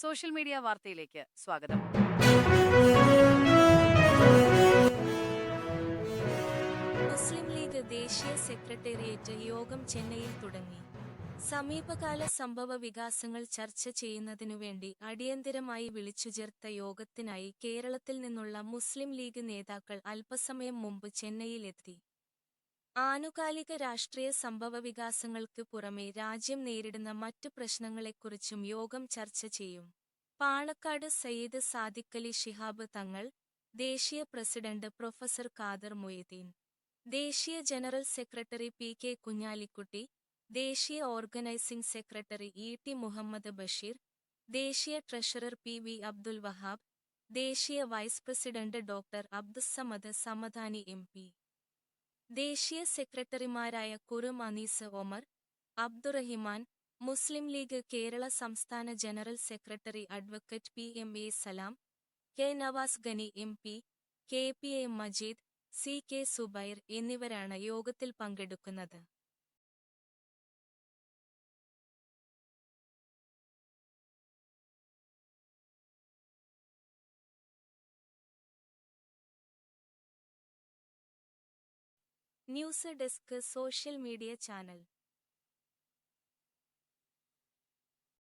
Social media വാർത്തയിലേക്ക് സ്വാഗതം. മുസ്ലിം league ദേശീയ സെക്രട്ടേറിയറ്റ് യോഗം ചെന്നൈയിൽ തുടങ്ങി. സമീപകാല സംഭവ വികാസങ്ങൾ ചർച്ച ചെയ്യുന്നതിനുവേണ്ടി അടിയന്തിരമായി വിളിച്ചുചേർത്ത യോഗത്തിനായി കേരളത്തിൽ നിന്നുള്ള മുസ്ലിം ലീഗ് നേതാക്കൾ അല്പസമയം മുമ്പ് ചെന്നൈയിലെത്തി. ആനുകാലിക രാഷ്ട്രീയ സംഭവവികാസങ്ങൾക്ക് പുറമെ രാജ്യം നേരിടുന്ന മറ്റു പ്രശ്നങ്ങളെക്കുറിച്ചും യോഗം ചർച്ച ചെയ്യും. പാണക്കാട് സയ്യിദ് സാദിഖലി ഷിഹാബ് തങ്ങൾ ദേശീയ പ്രസിഡന്റ് പ്രൊഫസർ കാദർ മൊയ്തീൻ ദേശീയ general secretary P K Kunhalikutty ദേശീയ organising secretary E T Muhammad Basheer ദേശീയ treasurer P V Abdul Wahab ദേശീയ vice president doctor Abdussamad Samadani M P. ദേശീയ സെക്രട്ടറിമാരായ കുറും അനീസ് ഒമർ അബ്ദുറഹിമാൻ മുസ്ലിം ലീഗ് കേരള സംസ്ഥാന general secretary advocate P M A Salam K Navas Gani M P K P A Majeed C K Subair എന്നിവരാണ് യോഗത്തിൽ പങ്കെടുക്കുന്നത്. News desk social media channel